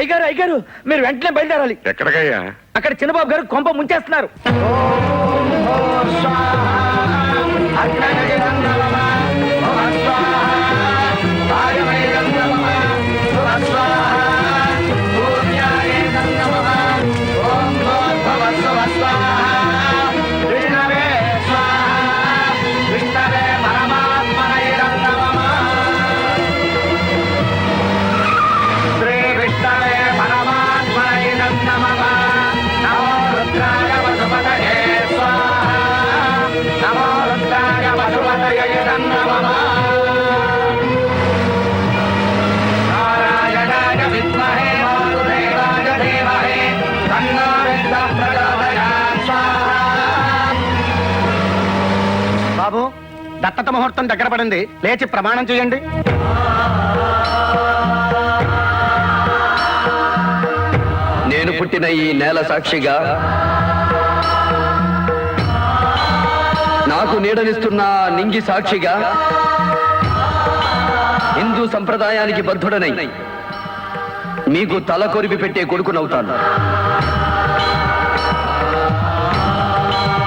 అయ్యగారు అయ్యగారు మీరు వెంటనే బయలుదేరాలి. ఎక్కడికయ్యా? అక్కడ చిన్నబాబు గారు కొంప ముంచేస్తున్నారు. దత్తత ముహూర్తం దగ్గర పడింది. లేచి ప్రమాణం చేయండి. నేను పుట్టిన ఈ నేల సాక్షిగా నాకు నీడనిస్తున్న నింగి సాక్షిగా హిందూ సంప్రదాయానికి బద్ధుడనై మీకు తల కొరిపి పెట్టే కొడుకునవుతాను.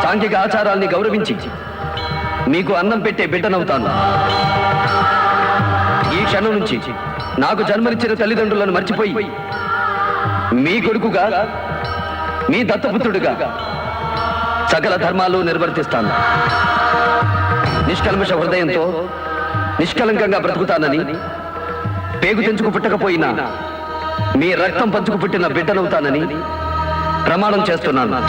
సాంఘిక ఆచారాల్ని గౌరవించి మీకు అన్నం పెట్టే బిడ్డనవుతాను ఈ క్షణం నుంచి నాకు జన్మనిచ్చిన తల్లిదండ్రులను మర్చిపోయి మీ కొడుకుగా మీ దత్తపుత్రుడిగా సకల ధర్మాలు నిర్వర్తిస్తాను. నిష్కల్మష హృదయంతో నిష్కలంకంగా బ్రతుకుతానని పేగు తెంచుకు పుట్టకపోయినా మీ రక్తం పంచుకు పుట్టిన బిడ్డనవుతానని ప్రమాణం చేస్తున్నాను.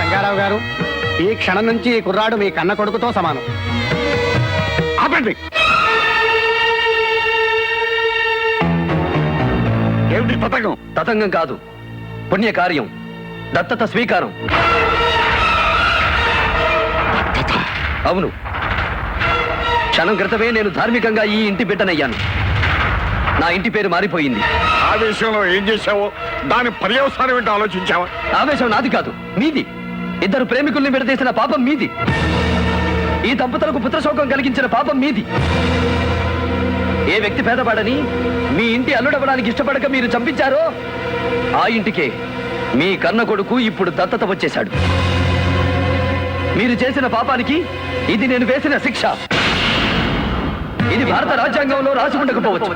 రంగారావు గారు ఈ క్షణం నుంచి ఈ కుర్రాడు మీ కన్న కొడుకుతో సమానం. ఆపండి. ఏమిటి పథకం తతంగం కాదు. పుణ్యకార్యం. దత్తత స్వీకారం. అవును. క్షణం క్రితమే నేను ధార్మికంగా ఈ ఇంటి బిడ్డనయ్యాను. నా ఇంటి పేరు మారిపోయింది. ఆ విషయంలో ఏం చేశావో దాని పర్యవసానం ఏంటో ఆలోచించావా? ఆవేశం నాది కాదు మీది. ఇద్దరు ప్రేమికుల్ని విడదీసిన పాపం మీది. ఈ దంపతులకు పుత్రశోకం కలిగించిన పాపం మీది. వ్యక్తి పేదవాడని మీ ఇంటి అల్లుడవడానికి ఇష్టపడక మీరు చంపించారో ఆ ఇంటికే మీ కన్న కొడుకు ఇప్పుడు దత్తత వచ్చేశాడు. మీరు చేసిన పాపానికి ఇది నేను వేసిన శిక్ష. ఇది భారత రాజ్యాంగంలో రాసి ఉండకపోవచ్చు.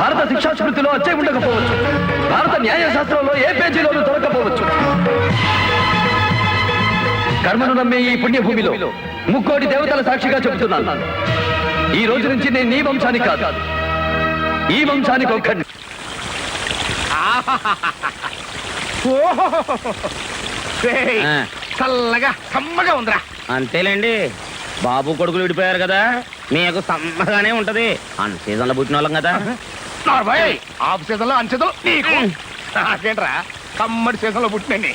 భారత శిక్షా స్మృతిలో వచ్చే ఉండకపోవచ్చు. భారత న్యాయశాస్త్రంలో ఏ పేజీలోనూ దొరకపోవచ్చు. కర్మను నమ్మే ఈ పుణ్యభూమిలో ముక్కోటి దేవతల సాక్షిగా చెబుతున్నాను. ఈ రోజు నుంచి నేను నీ వంశానికి కాదు. ఈ వంశానికి ఒక్కడిని ఏయ్, చల్లగా కమ్మగా ఉందిరా. అంతేలేండి. బాబు కొడుకులు విడిపోయారు కదా. మీకు సమ్మగానే ఉంటది. అన్ సీజన్లో పుట్టిన వాళ్ళం కదా. నార్మల్ ఆఫ్ సీజన్లో నీకు. నాకేంట్రా కమ్మడి సీజన్లో పుట్టినండి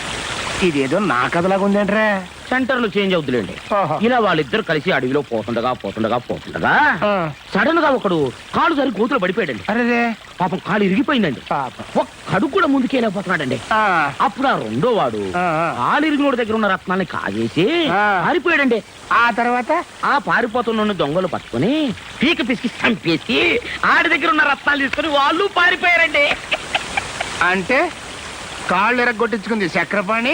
ఇదేదో నా కథలాగా ఉందేంట్రా? సెంటర్లు చేంజ్ అవుతులేండి. ఆహా. ఇలా వాళ్ళిద్దరు కలిసి అడవిలో పోతుండగా పోతుండగా పోతుండగా ఆ. సడన్గా ఒకడు కాలు సరి కూతురు పడిపోయాడండి. అరేదే పాపం కాలు ఇరిగిపోయిందండి. పాపం. ఒక్కడు కూడా ముందుకెళ్ళిపోతున్నాడండి ఆ. అప్పుడు ఆ రెండో వాడు ఆ, ఆ. కాలిరిగినోడి దగ్గర ఉన్న రత్నాన్ని కాజేసి ఆ. పారిపోయాడండి. ఆ తర్వాత? ఆ పారిపోతున్న దొంగలు పట్టుకుని పీక పిసికి చంపేసి ఆడి దగ్గర ఉన్న రత్నాలు తీసుకుని వాళ్ళు పారిపోయారండి. అంటే కాళ్ళు ఎరగొట్టించుకుంది చక్రపాణి?